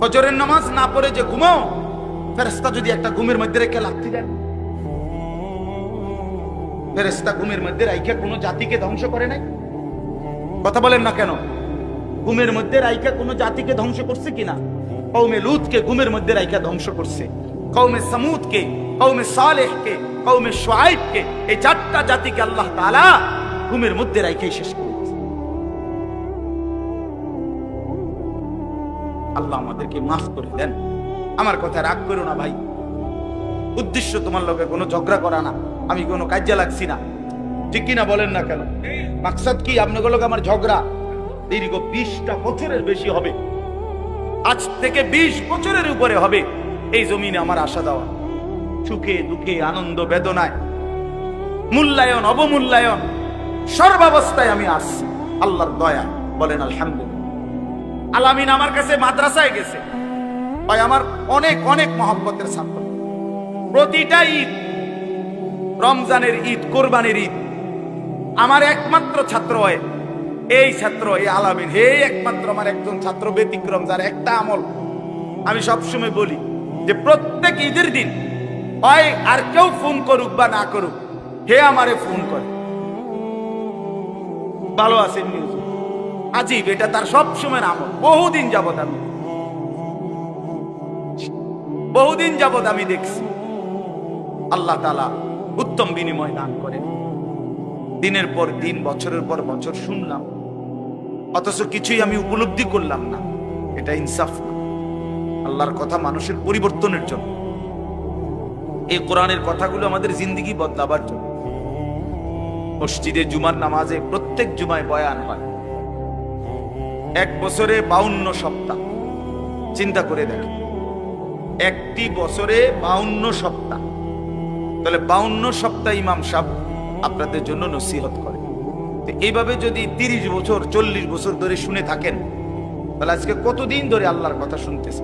ফজরের নামাজ না পড়ে যে ঘুমাও ফেরেস্তা যদি একটা ঘুমের মধ্যে রেখে লাথি দেন। ফেরেস্তা ঘুমের মধ্যে রাইখে কোনো জাতিকে ধ্বংস করে নাই? কথা বলেন না কেন? ঘুমের মধ্যে রাইখা কোনো জাতিকে ধ্বংস করছে কিনা? কৌমে লুতকে ঘুমের মধ্যে রাইখা ধ্বংস করছে। কৌমে সামুদকে কৌমে সালেহকে কৌমে সোয়াইবকে, এই চারটা জাতিকে আল্লাহ তাআলা ঘুমের মধ্যে রাইখে শেষ করেছে। আল্লাহ আমাদেরকে মাফ করে দেন। আমার কথা রাগ করো না ভাই। উদ্দেশ্য তোমার লোকে কোনো ঝগড়া করা না। আমি কোনো কাজে লাগছি না। ঠিক কিনা বলেন না কেন? মাকসাদ কি? আপনাগুলোকে আমার ঝগড়া? দীর্ঘ বিশটা বছরের বেশি হবে। আজ থেকে বিশ বছরের উপরে হবে। এই জমিনে আমার আশা দেওয়া। সুখে দুঃখে আনন্দ বেদনায়। মূল্যায়ন, অবমূল্যায়ন। সর্বাবস্থায় আমি আসছি আল্লাহর দয়া। বলেন আলহামদুলিল্লাহ। আলামিন আমার কাছে মাদ্রাসায় গেছে। ভাই, আমার অনেক অনেক মহব্বতের ছাত্র। প্রতিটা ঈদ, রমজানের ঈদ, কোরবানির ঈদ, আমার একমাত্র ছাত্র হয়। এই ছাত্র, এই আলামিন, হে একমাত্র আমার একজন ছাত্র ব্যতিক্রম, যার একটা আমল আমি সবসময় বলি যে প্রত্যেক ঈদের দিন, হয় আর কেউ ফোন করুক বা না করুক, হে আমারে ফোন করে। ভালো আছেন নিউজ। আজীব, এটা তার সবসময় আমল। বহুদিন যাবৎ আমি বহুদিন যাবৎ আমি দেখছি। আল্লাহ তালা উত্তম বিনিময় দান করেন। দিনের পর দিন, বছরের পর বছর শুনলাম। অথচ কিছুই আমি উপলব্ধি করলাম না। এটা ইনসাফ আল্লাহর কথা মানুষের পরিবর্তনের জন্য। এই কোরআনের কথাগুলো আমাদের জিন্দিগি বদলাবার জন্য। মসজিদে জুমার নামাজে প্রত্যেক জুমায় বয়ান হয়। এক বছরে বাউন্ন সপ্তাহ। চিন্তা করে দেখেন। একটি বছরে বাউন্ন সপ্তাহ। তাহলে বাউন্ন সপ্তাহ ইমাম সাহ আপনাদের জন্য নসিহত করে তো এইভাবে যদি তিরিশ বছর, চল্লিশ বছর ধরে শুনে থাকেন, তাহলে আজকে কতদিন ধরে আল্লাহর কথা শুনতেছে